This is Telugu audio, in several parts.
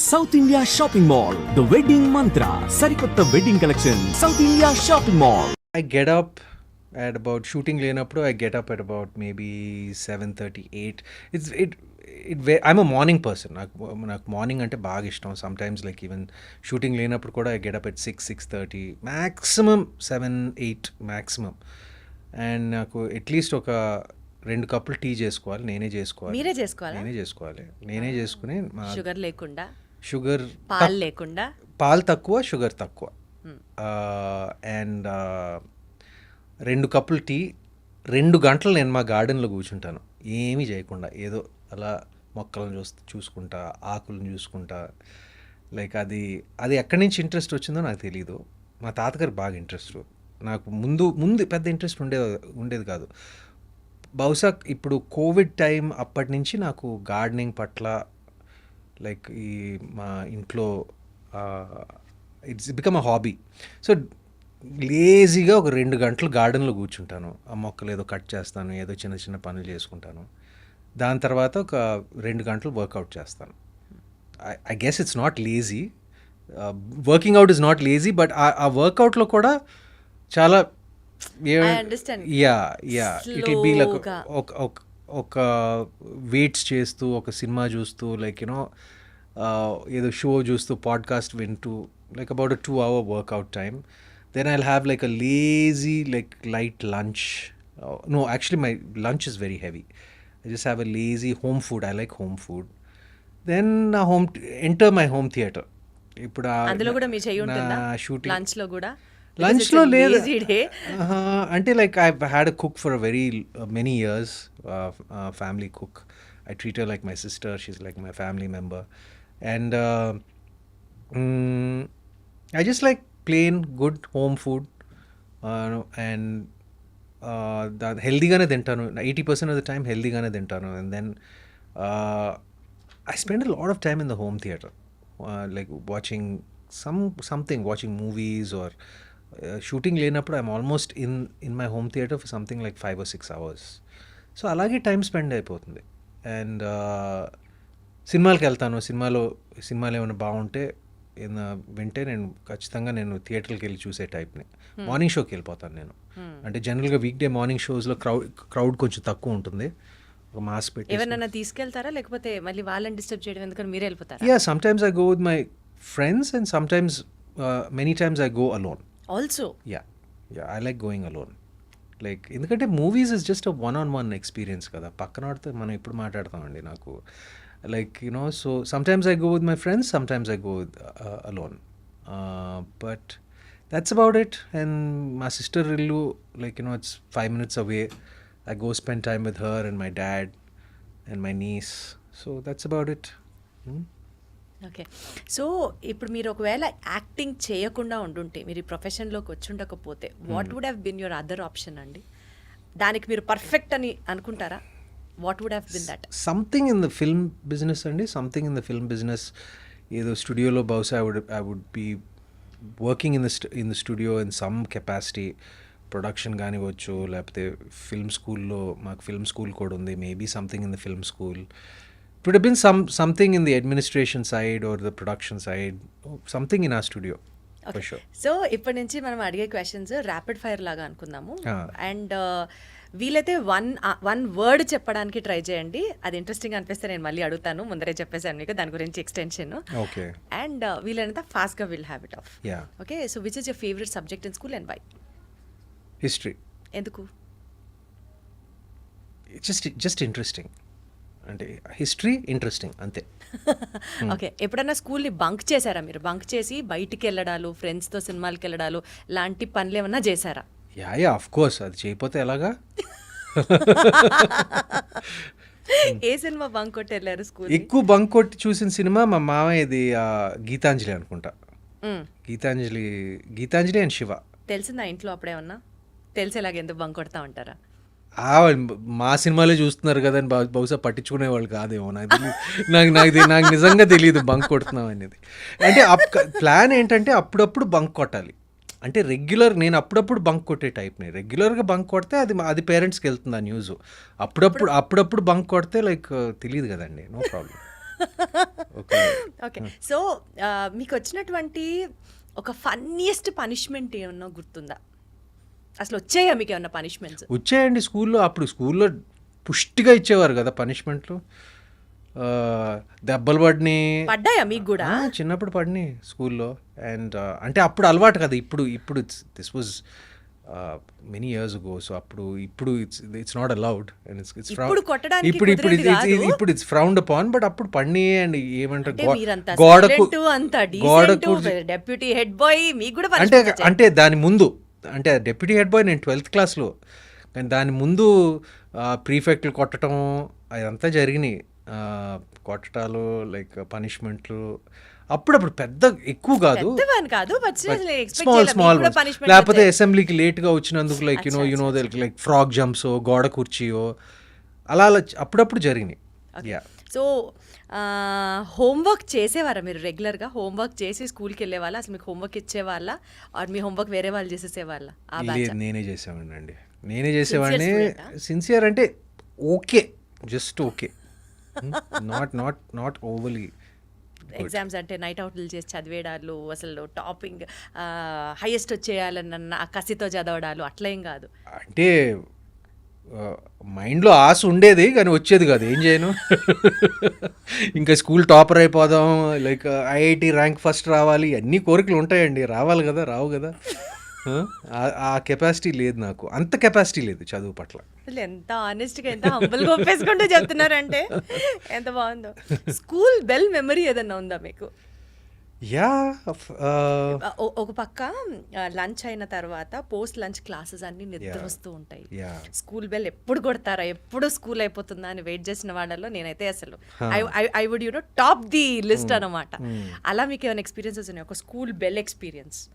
South India shopping mall the wedding Mantra సరికొత్త wedding collection South India shopping mall I get up at about shooting లేనప్పుడు I get up at about maybe 7:30, 8. It's it it ve- I'm a morning person. నాకు నాకు మార్నింగ్ అంటే బాగా ఇష్టం some times like even shooting లేనప్పుడు కూడా I get up at six six thirty maximum seven eight maximum and నాకు అట్లీస్ట్ ఒక రెండు కప్పులు టీ చేసుకోవాలి నేనే చేసుకోవాలి మీరే చేసుకోవాలా నేనే చేసుకోవాలి నేనే చేసుకుని షుగర్ లేకుండా షుగర్ పాలు లేకుండా? పాలు తక్కువ షుగర్ తక్కువ. అండ్ రెండు కప్పులు టీ రెండు గంటలు నేను మా గార్డెన్లో కూర్చుంటాను. ఏమీ చేయకుండా ఏదో అలా మొక్కలను చూస్తూ చూసుకుంటా ఆకులను చూసుకుంటా. లైక్ అది అది ఎక్కడి నుంచి ఇంట్రెస్ట్ వచ్చిందో నాకు తెలియదు మా తాతగారు బాగా ఇంట్రెస్ట్. నాకు ముందు ముందు పెద్ద ఇంట్రెస్ట్ ఉండే ఉండేది కాదు. బహుశా ఇప్పుడు కోవిడ్ టైం అప్పటి నుంచి నాకు గార్డెనింగ్ పట్ల లైక్ ఈ మా ఇంట్లో it's become a hobby so లేజీగా ఒక రెండు గంటలు గార్డెన్లో కూర్చుంటాను. ఆ మొక్కలు ఏదో కట్ చేస్తాను ఏదో చిన్న చిన్న పనులు చేసుకుంటాను. దాని తర్వాత ఒక రెండు గంటలు వర్కౌట్ చేస్తాను. I guess it's not lazy working out is not lazy but ఆ వర్కౌట్లో కూడా చాలా. Yeah yeah it be like ఒక వెయిట్స్ చేస్తూ ఒక సినిమా చూస్తూ లైక్ యూనో ఏదో షో చూస్తూ పాడ్కాస్ట్ వింటూ like about a two hour workout time then I'll have like a lazy like light lunch no actually my lunch is very heavy I just have a lazy home food I like home food then నా home enter my home theatre ఇప్పుడు ఆ- అందులో కూడా మీ చెయ్యి ఉంటుందా? నా షూటింగ్ లంచ్లో కూడా లంచ్లో లేదు డే ఆహా, అంటే like I had a cook for a very many years family cook I treat like my sister she's like my family member and I just like plain good home food and హెల్దీగానే తింటాను. Eighty percent of the time హెల్దీగానే తింటాను. And then I spend lot of time in the home theatre like watching some something watching movies or shooting లేనప్పుడు I'm almost in in my home theatre for something like five or six hours so అలాగే టైం స్పెండ్ అయిపోతుంది. అండ్ సినిమాలకు వెళ్తాను సినిమాలో సినిమాలు ఏమైనా బాగుంటే ఏదైనా వింటే నేను ఖచ్చితంగా నేను థియేటర్కి వెళ్ళి చూసే టైప్ని. మార్నింగ్ షోకి వెళ్ళిపోతాను నేను అంటే జనరల్గా వీక్ డే మార్నింగ్ షోస్లో క్రౌడ్ క్రౌడ్ కొంచెం తక్కువ ఉంటుంది. ఒక మాస్ పెట్టి ఎవరినైనా తీసుకెళ్తారా? లేకపోతే మళ్ళీ వాళ్ళని డిస్టర్బ్ చేయడం ఎందుకని మీరే వెళ్ళిపోతారా? Yeah, sometimes I go with my friends, and sometimes, uh, many times I go alone. Also Yeah, yeah, I like going alone. Like ఎందుకంటే movies is just one on one experience కదా. పక్కన వాడితే మనం ఇప్పుడు మాట్లాడతామండి నాకు. Like you know so sometimes I go with my friends sometimes I go with alone but that's about it and మా సిస్టర్ ఇల్లు like you know it's five minutes away I go spend time with her and my dad and my nieces so that's about it okay so ఇప్పుడు మీరు ఒకవేళ యాక్టింగ్ చేయకుండా ఉండుంటే మీరు ఈ ప్రొఫెషన్లోకి వచ్చి ఉండకపోతే what would have been your other option అండి? దానికి మీరు పర్ఫెక్ట్ అని అనుకుంటారా? What would have been that something in the film business అండి something in the film business ఏదో స్టూడియోలో బహుశా I would I would be working in the in the studio in some capacity production కానివ్వచ్చు లేకపోతే ఫిల్మ్ స్కూల్లో మాకు ఫిల్మ్ స్కూల్ కూడా ఉంది. Maybe something in the film school it been some something in the administration side or the production side something in ఆ స్టూడియో సో ఇప్పటి నుంచి మనం అడిగే క్వశ్చన్స్ ర్యాపిడ్ ఫైర్ లాగా అనుకుందాము. అండ్ వీలైతే వన్ వన్ వర్డ్ చెప్పడానికి ట్రై చేయండి. అది ఇంట్రెస్టింగ్ అనిపిస్తే నేను మళ్ళీ అడుగుతాను. ముందరే చెప్పేసాను మీకు దాని గురించి ఎక్స్టెన్షన్ ఓకే అండ్ వీలైనంత ఫాస్ట్గా will have it off yeah okay so which is your favourite subject in school and why history ఎందుకు? జస్ట్ జస్ట్ ఇంట్రెస్టింగ్ అంటే హిస్టరీ ఇంట్రెస్టింగ్ అంతే. ఓకే ఎప్పుడన్నా స్కూల్ని బంక్ చేశారా మీరు? బంక్ చేసి బయటికి వెళ్ళడాలు ఫ్రెండ్స్తో సినిమాలకి వెళ్ళడాలు లాంటి పనులు ఏమన్నా చేశారా? యా యా ఆఫ్ కోర్స్ అది చేయకపోతే ఎలాగా? ఏ సినిమా బంక్ కొట్టి వెళ్ళారు స్కూల్ ఎక్కువ బంక్ కొట్టి చూసిన సినిమా మా మామయ్యది గీతాంజలి అనుకుంటా. గీతాంజలి గీతాంజలి అండ్ శివ. తెలిసిందా ఇంట్లో అప్పుడేమన్నా తెలిసేలాగా ఎందుకు బంక్ కొడతా ఉంటారా మా సినిమాలే చూస్తున్నారు కదా అని బహు- బహుశా పట్టించుకునే వాళ్ళు కాదేమో. నాకు. నాకు నాకు నాకు నిజంగా తెలియదు బంక్ కొడుతున్నాం అనేది. అంటే ప్లాన్ ఏంటంటే అప్పుడప్పుడు బంక్ కొట్టాలి అంటే రెగ్యులర్ నేను అప్పుడప్పుడు బంక్ కొట్టే టైప్ని రెగ్యులర్గా బంక్ కొడితే అది అది పేరెంట్స్కి వెళ్తుంది ఆ న్యూస్ అప్పుడప్పుడు అప్పుడప్పుడు బంక్ కొడితే లైక్ తెలియదు కదండి. నో ప్రాబ్లం ఓకే సో మీకు వచ్చినటువంటి ఒక ఫన్నీయెస్ట్ పనిష్మెంట్ ఏమన్నా గుర్తుందా? అసలు వచ్చాయా మీకు ఏమన్నా పనిష్మెంట్స్ వచ్చాయండి స్కూల్లో. అప్పుడు స్కూల్లో పుష్టిగా ఇచ్చేవారు కదా పనిష్మెంట్లు దెబ్బలు పడిని. పడ్డాయా మీకు కూడా? చిన్నప్పుడు పడిని స్కూల్లో. అండ్ అంటే అప్పుడు అలవాటు కదా ఇప్పుడు ఇప్పుడు this was many years go so అప్పుడు ఇప్పుడు it's it's not allowed and it's it's ఇప్పుడు కొట్టడానికి ఇప్పుడు ఇప్పుడు. ఇప్పుడు ఇట్స్ ఫ్రౌండ్ అపాన్ బట్ అప్పుడు పడిని అండ్ ఏమంటారు గోడకు గోడకు డెప్యూటీ హెడ్ బాయ్ మీకు కూడా అంటే. అంటే దాని ముందు అంటే డెప్యూటీ హెడ్ బాయ్ నేను ట్వెల్త్ క్లాస్లో కానీ దాని ముందు ప్రీఫెక్ట్లు కొట్టడం అదంతా జరిగినాయి. కొట్టడాలు లైక్ పనిష్మెంట్లు అప్పుడప్పుడు పెద్ద ఎక్కువ కాదు. స్మాల్ స్మాల్ లేకపోతే అసెంబ్లీకి లేట్గా వచ్చినందుకు like you know you know like frog jumps గోడ కుర్చీయో అలా అలా అప్పుడప్పుడు జరిగినాయి. యా సో హోంవర్క్ చేసేవారా మీరు రెగ్యులర్గా హోంవర్క్ చేసి స్కూల్కి వెళ్ళే వాళ్ళ అసలు మీకు హోంవర్క్ ఇచ్చేవాళ్ళ? ఆర్ మీ హోంవర్క్ వేరే వాళ్ళు చేసేసేవాళ్ళ? నేనే చేసేవాడిని అండి నేనే చేసేవాడిని? సిన్సియర్ అంటే okay. Just okay. Not not not overly exams అంటే నైట్ అవుట్లు చేసి చదివేడాలు అసలు టాపింగ్ హైయెస్ట్ వచ్చేయాలన్న ఆ కసితో చదవడాలు అట్లా ఏం కాదు. అంటే మైండ్లో ఆశ ఉండేది కానీ వచ్చేది కాదు. ఏం చేయను? ఇంకా స్కూల్ టాపర్ అయిపోదాం లైక్ ఐఐటి ర్యాంక్ ఫస్ట్ రావాలి అన్ని కోరికలు ఉంటాయండి. రావాలి కదా రావు కదా. ఆ- కెపాసిటీ లేదు నాకు. అంత కెపాసిటీ లేదు చదువు పట్ల. ఎంత ఆనెస్ట్గా ఎంత హంబుల్గా ఒప్పేసుకుంటూ చెప్తున్నారంటే ఎంత బాగుందో. స్కూల్ బెల్ మెమరీ ఏదన్నా ఉందా మీకు? యా ఓ- ఒక పక్క లంచ్ అయిన తర్వాత పోస్ట్ లంచ్ క్లాసెస్ అన్ని నిద్ర. వస్తూ ఉంటాయి. స్కూల్ బెల్ ఎప్పుడు కొడతారా? ఎప్పుడు స్కూల్ అయిపోతుందా అని వెయిట్ చేసిన వాళ్ళలో నేనైతే అసలు I would you know top the list అనమాట అలా మీకు ఏమైనా ఎక్స్పీరియన్సెస్ ఉన్నాయి? ఒక స్కూల్ బెల్ ఎక్స్పీరియన్స్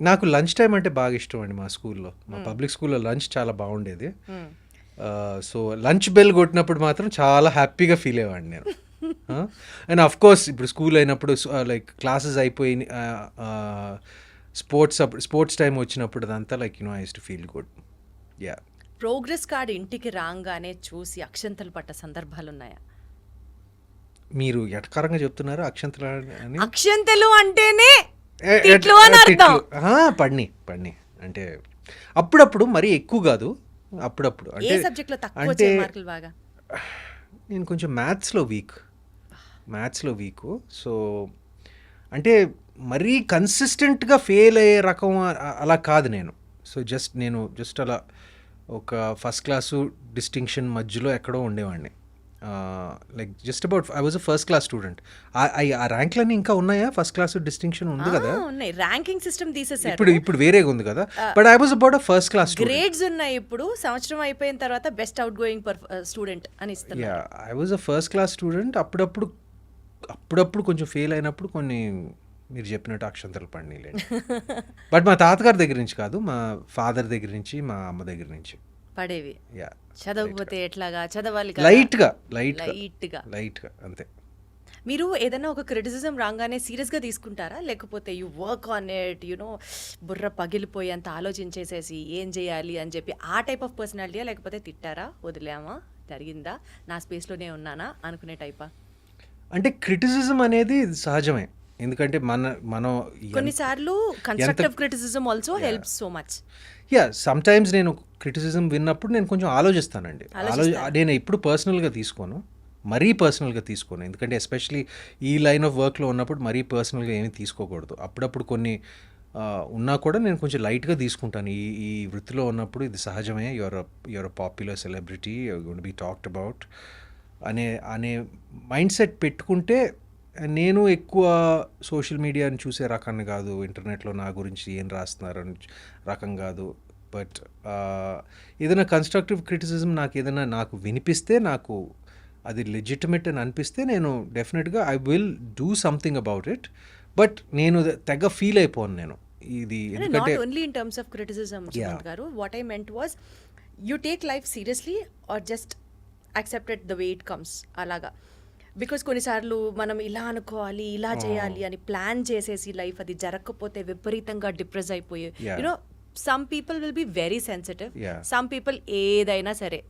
నాకు లంచ్ టైం అంటే బాగా ఇష్టం అండి మా స్కూల్లో. మా పబ్లిక్ స్కూల్లో లంచ్ చాలా బాగుండేది. సో లంచ్ బెల్ కొట్టినప్పుడు మాత్రం చాలా హ్యాపీగా ఫీల్ అయ్యేవాడిని నేను. అండ్ అఫ్ కోర్స్ ఇప్పుడు స్కూల్ అయినప్పుడు లైక్ క్లాసెస్ అయిపోయి స్పోర్ట్స్ అప్పుడు స్పోర్ట్స్ టైం వచ్చినప్పుడు అదంతా like you know ice to feel good yeah progress card ఇంటికి రాగానే చూసి అక్షంతలు పట్ట సందర్భాలు ఉన్నాయా మీరు ఎటకారంగా చెప్తున్నారు అక్షంతలు అక్షంతలు అంటేనే తిట్లు అని అర్థం. పడిని పడిని. అంటే అప్పుడప్పుడు మరీ ఎక్కువ కాదు అప్పుడప్పుడు. అంటే తక్కువ మార్కులు బాగా? నేను కొంచెం మ్యాథ్స్లో వీక్. మ్యాథ్స్లో వీక్. సో అంటే మరీ కన్సిస్టెంట్గా ఫెయిల్ అయ్యే రకం అలా కాదు నేను. సో జస్ట్ నేను జస్ట్ అలా ఒక ఫస్ట్ క్లాసు డిస్టింక్షన్ మధ్యలో ఎక్కడో ఉండేవాడిని. Like just about I was a first class student ఆ ర్యాంక్లన్నీ ఇంకా ఉన్నాయా? ఫస్ట్ క్లాస్ డిస్టింక్షన్ ఉంది కదా? ఉన్నాయి. ర్యాంకింగ్ సిస్టమ్ తీసేసారు ఇప్పుడు ఇప్పుడు వేరేగా ఉంది కదా? But I was about a first class grades ఉన్నాయి ఇప్పుడు. సంవత్సరం అయిపోయిన తర్వాత బెస్ట్ అవుట్ గోయింగ్ స్టూడెంట్ అని ఇస్తున్నారు. Yeah I was a first class student అప్పుడప్పుడు అప్పుడప్పుడు కొంచెం ఫెయిల్ అయినప్పుడు కొన్ని మీరు చెప్పినట్టు అక్షంతలు పడినాయిలేండి బట్ మా తాతగారి దగ్గర నుంచి కాదు మా ఫాదర్ దగ్గర నుంచి మా అమ్మ దగ్గర నుంచి. పడేవి. యా చదవకపోతే ఎట్లాగా? చదవాలి కదా? లైట్గా లైట్గా లైట్గా లైట్గా అంతే. మీరు ఏదైనా ఒక క్రిటిసిజం రాగానే సీరియస్గా తీసుకుంటారా? లేకపోతే you work on it you know బుర్ర పగిలిపోయి అంత ఆలోచించేసేసి ఏం చేయాలి అని చెప్పి ఆ టైప్ ఆఫ్ పర్సనాలిటీయా లేకపోతే తిట్టారా? వదిలేమా? జరిగిందా? నా space లోనే ఉన్నానా? అనుకునే టైపా? అంటే క్రిటిసిజం అనేది సహజమే. ఎందుకంటే మన మనం కొన్నిసార్లు constructive criticism also help so much yeah sometimes నేను క్రిటిసిజం విన్నప్పుడు నేను కొంచెం ఆలోచిస్తానండి. ఆలోచి నేను ఎప్పుడు పర్సనల్గా తీసుకోను. మరీ పర్సనల్గా తీసుకోను. ఎందుకంటే ఎస్పెషలీ ఈ లైన్ ఆఫ్ వర్క్లో ఉన్నప్పుడు మరీ పర్సనల్గా ఏమీ తీసుకోకూడదు. అప్పుడప్పుడు కొన్ని ఉన్నా కూడా నేను కొంచెం లైట్గా తీసుకుంటాను. ఈ ఈ వృత్తిలో ఉన్నప్పుడు ఇది సహజమే. Your your popular celebrity good be talked about అనే అనే మైండ్ సెట్ పెట్టుకుంటే నేను ఎక్కువ సోషల్ మీడియాని చూసే రకాన్ని కాదు. ఇంటర్నెట్లో నా గురించి ఏం రాస్తున్నారని రకం కాదు. బట్ ఏదైనా కన్స్ట్రక్టివ్ క్రిటిసిజం నాకు ఏదైనా నాకు వినిపిస్తే నాకు అది లెజిటిమేట్ అని అనిపిస్తే నేను డెఫినెట్గా I will do something about it but నేను తెగ ఫీల్ అయిపోను నేను. ఇది ఎందుకంటే only in terms of criticism గారు. What I meant was you take life seriously or just accepted the way it comes అలాగా. బికాస్ కొన్నిసార్లు మనం ఇలా అనుకోవాలి ఇలా చేయాలి అని ప్లాన్ చేసేసి లైఫ్ అది జరగకపోతే విపరీతంగా డిప్రెస్ అయిపోయి. You know some people will be very sensitive. Some people ఏదైనా సరే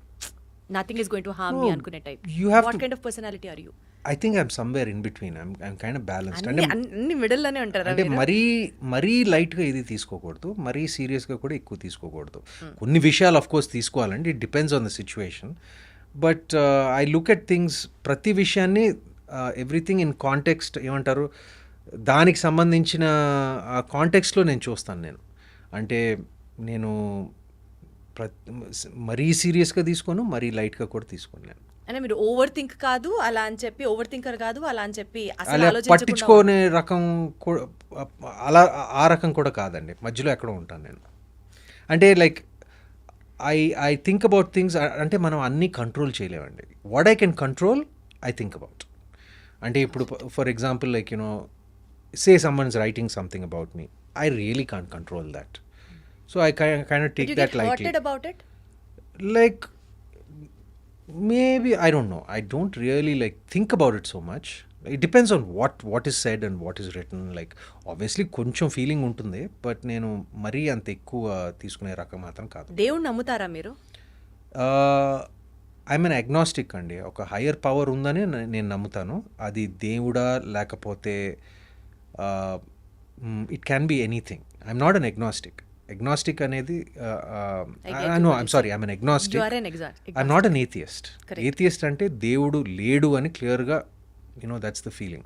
nothing is going to harm me అనుకునే type you have what kind of personality are you I think I'm somewhere in between I'm kind of balanced అంటే అన్ని మిడిల్లోనే ఉంటారా అంటే మీరు? మరీ లైట్గా ఇది తీసుకోకూడదు. మరీ సీరియస్గా కూడా ఎక్కువ తీసుకోకూడదు. కొన్ని విషయాలు ఆఫ్ కోర్స్ తీసుకోవాలండి. It depends on the situation but I look at things ప్రతి విషయాన్ని ఎవ్రీథింగ్ ఇన్ కాంటెక్స్ట్ ఏమంటారు? దానికి సంబంధించిన కాంటెక్స్ట్లో నేను చూస్తాను నేను. అంటే నేను మరీ సీరియస్గా తీసుకోను మరీ లైట్గా కూడా తీసుకోను నేను అంటే మీరు ఓవర్ థింక్ కాదు అలా అని చెప్పి ఓవర్ థింకర్ కాదు అలా అని చెప్పి పట్టించుకోనే రకం కూడా అలా ఆ రకం కూడా కాదండి. మధ్యలో ఎక్కడో ఉంటాను నేను. అంటే like I I think about things అంటే మనం అన్నీ కంట్రోల్ చేయలేమండి. What I can control I think about. అంటే ఇప్పుడు for example like you know say someone's writing something about me. I really can't control that so I kind Did take you that get likely hurted about it? like maybe i don't know i don't really like think about it so much it depends on what what is said and what is written like obviously కొంచెం ఫీలింగ్ ఉంటుంది బట్ నేను మరీ అంత ఎక్కువ తీసుకునే రకం మాత్రం కాదు దేవుణ్ణి నమ్ముతారా మీరు ఐ మీన్ అగ్నాస్టిక్ అండి ఒక హయ్యర్ పవర్ ఉందని నేను నమ్ముతాను అది దేవుడా లేకపోతే it can be anything I'm not an agnostic agnostic అనేది no I'm sorry an an exact. I'm not an atheist. Atheist అంటే దేవుడు లేడు అని క్లియర్గా you know that's the feeling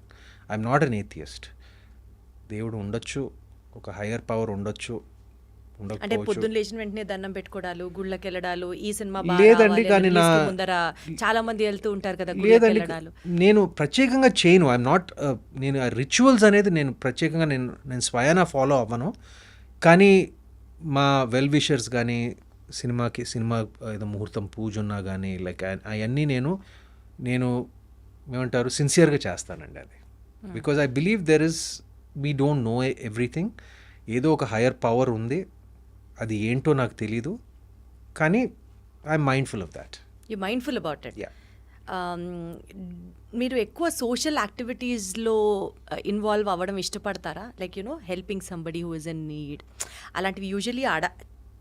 I'm not an atheist దేవుడు ఉండొచ్చు ఒక హయ్యర్ పవర్ ఉండొచ్చు అంటే పొద్దున్న లేచిన వెంటనే దండం పెట్టుకోవడాలు గుళ్ళకి వెళ్ళడాలు ఈ సినిమా లేదండి, కానీ నా- ముందర చాలా మంది వెళ్తూ ఉంటారు కదా లేదండి నేను ప్రత్యేకంగా చేయను. ఐఎమ్ నాట్ నేను ఆ రిచువల్స్ అనేది నేను ప్రత్యేకంగా నేను నేను స్వయాన ఫాలో అవ్వను. కానీ మా వెల్ విషర్స్ కానీ సినిమాకి సినిమా ఏదో ముహూర్తం పూజ ఉన్నా కానీ లైక్ అవన్నీ నేను నేను ఏమంటారు సిన్సియర్గా చేస్తానండి అది. Because I believe there is we don't know everything ఏదో ఒక హయ్యర్ పవర్ ఉంది. అది ఏంటో నాకు తెలీదు కానీ I'm mindful of that you mindful about it yeah మీరు ఎక్కువ సోషల్ యాక్టివిటీస్లో ఇన్వాల్వ్ అవ్వడం ఇష్టపడతారా? Like you know helping somebody who is in need అలాంటివి యూజువలీ అడ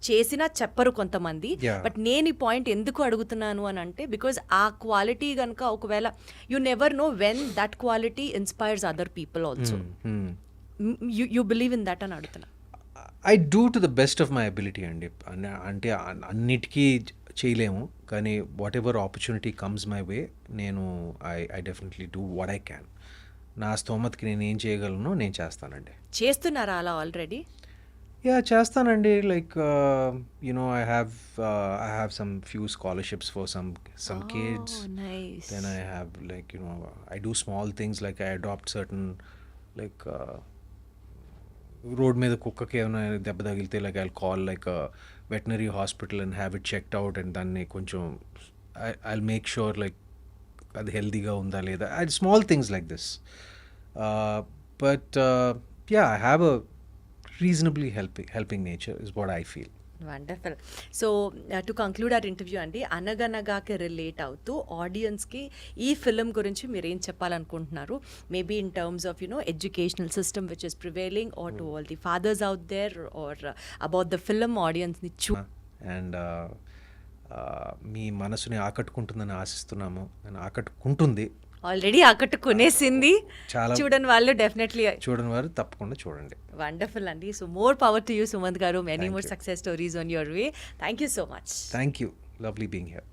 చేసినా చెప్పరు కొంతమంది. బట్ నేను ఈ పాయింట్ ఎందుకు అడుగుతున్నాను అని అంటే బికాజ్ ఆ క్వాలిటీ కనుక ఒకవేళ you never know when that quality inspires other people also. You you believe in that అని అడుగుతున్నా. I do to the best of my ability అండి. అంటే అన్- అన్నిటికీ చేయలేము. కానీ whatever opportunity comes my way నేను I I definitely do what I can నా స్తోమతకి నేను ఏం చేయగలను నేను చేస్తానండి. చేస్తున్నారా అలా ఆల్రెడీ యా చేస్తానండి. Like you know I have I have some few scholarships for some some kids nice then i have like you know i do small things like i adopt certain like uh, road మీద కుక్కకి ఏమైనా దెబ్బ తగిలితే like I call like veterinary hospital and have it checked out and దాన్ని కొంచెం ఐ మేక్ షూర్ లైక్ అది హెల్తీగా ఉందా లేదా I small things like this but yeah I have a reasonably helping helping nature is what I feel wonderful so to conclude our interview అండి అనగనగాకి రిలేట్ అవుతూ ఆడియన్స్కి ఈ ఫిలిం గురించి మీరు ఏం చెప్పాలనుకుంటున్నారు? Maybe in terms of you know educational system which is prevailing or to all the fathers out there or about the film ఆడియన్స్ని చూ అండ్ మీ మనసుని ఆకట్టుకుంటుందని ఆశిస్తున్నాము నేను ఆకట్టుకుంటుంది. ఆల్రెడీ ఆకట్టుకునేసింది. చూడని వాళ్ళు డెఫినెట్లీ చూడని వారు తప్పకుండా చూడండి. వండర్ఫుల్ అండి. So more power to you Sumanth గారు. Many more. Success stories on your way thank you so much thank you lovely being here